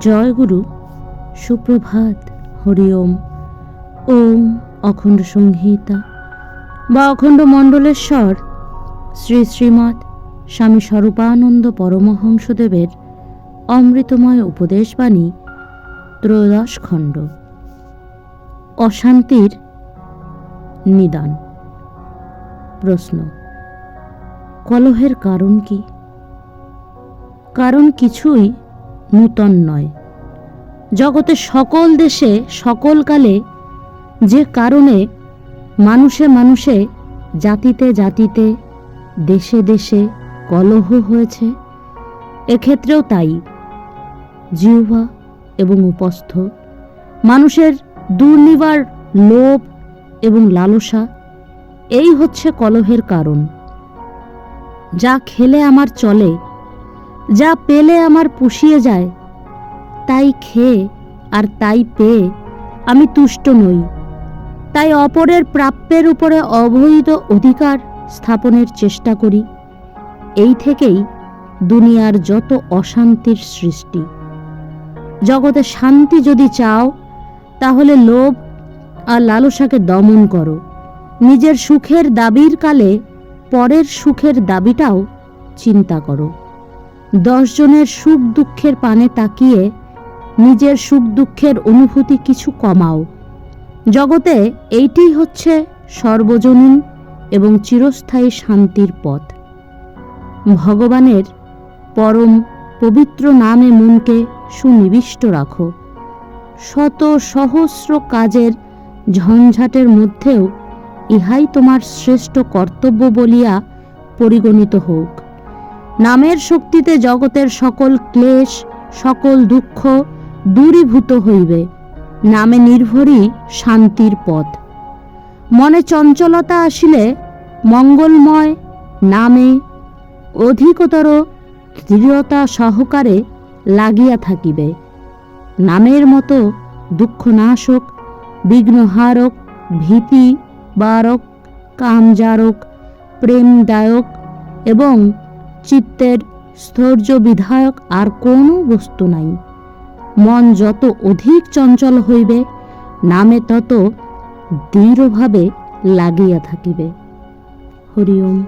জয় গুরু সুপ্রভাত, হরি ওম। ওম অখণ্ড সংহিতা। বা অখণ্ড মণ্ডলেশ্বর। শ্রী শ্রীমৎ স্বামী স্বরূপানন্দ পরমহংসদেবের অমৃতময় উপদেশবাণী, ত্রয়োদশ খণ্ড। অশান্তির নিদান। প্রশ্ন, কলহের কারণ কি? কারণ কিছুই নূতন নয়। জগতে সকল দেশে, সকল কালে যে কারণে মানুষে মানুষে, জাতিতে জাতিতে, দেশে দেশে কলহ হয়েছে, এক্ষেত্রেও তাই। জিহ্বা এবং উপস্থ, মানুষের দুর্নিবার লোভ এবং লালসা, এই হচ্ছে কলহের কারণ। যা খেলে আমার চলে যা পেলে আমার পুষিয়ে যায়, তাই খেয়ে আর তাই পেয়ে আমি তুষ্ট নই। তাই অপরের প্রাপ্যের উপরে অবৈধ অধিকার স্থাপনের চেষ্টা করি। এই থেকেই দুনিয়ার যত অশান্তির সৃষ্টি। জগতে শান্তি যদি চাও, তাহলে লোভ আর লালসাকে দমন করো। নিজের সুখের দাবির কালে পরের সুখের দাবিটাও চিন্তা করো। দশজনের সুখ দুঃখের পানে তাকিয়ে নিজের সুখ দুঃখের অনুভূতি কিছু কমাও। জগতে এইটি হচ্ছে সর্বজনীন এবং চিরস্থায়ী শান্তির পথ। ভগবানের পরম পবিত্র নামে মনকে সুনিবিষ্ট রাখো। শত সহস্র কাজের ঝঞ্ঝাটের মধ্যেও ইহাই তোমার শ্রেষ্ঠ কর্তব্য বলিয়া পরিগণিত হোক। নামের শক্তিতে জগতের সকল ক্লেশ, সকল দুঃখ দূরীভূত হইবে। নামে নির্ভরই শান্তির পথ। মনে চঞ্চলতা আসিলে মঙ্গলময়, নামে অধিকতর দৃঢ়তা সহকারে লাগিয়া থাকিবে। নামের মতো দুঃখনাশক, বিঘ্নহারক ভীতি বারক কামজারক, প্রেমদায়ক এবং চিত্তের স্থৈর্য বিধায়ক আর কোনো বস্তু নাই। মন যত অধিক চঞ্চল হইবে, নামে তত দৃঢ়ভাবে লাগিয়া থাকিবে। হরি ওম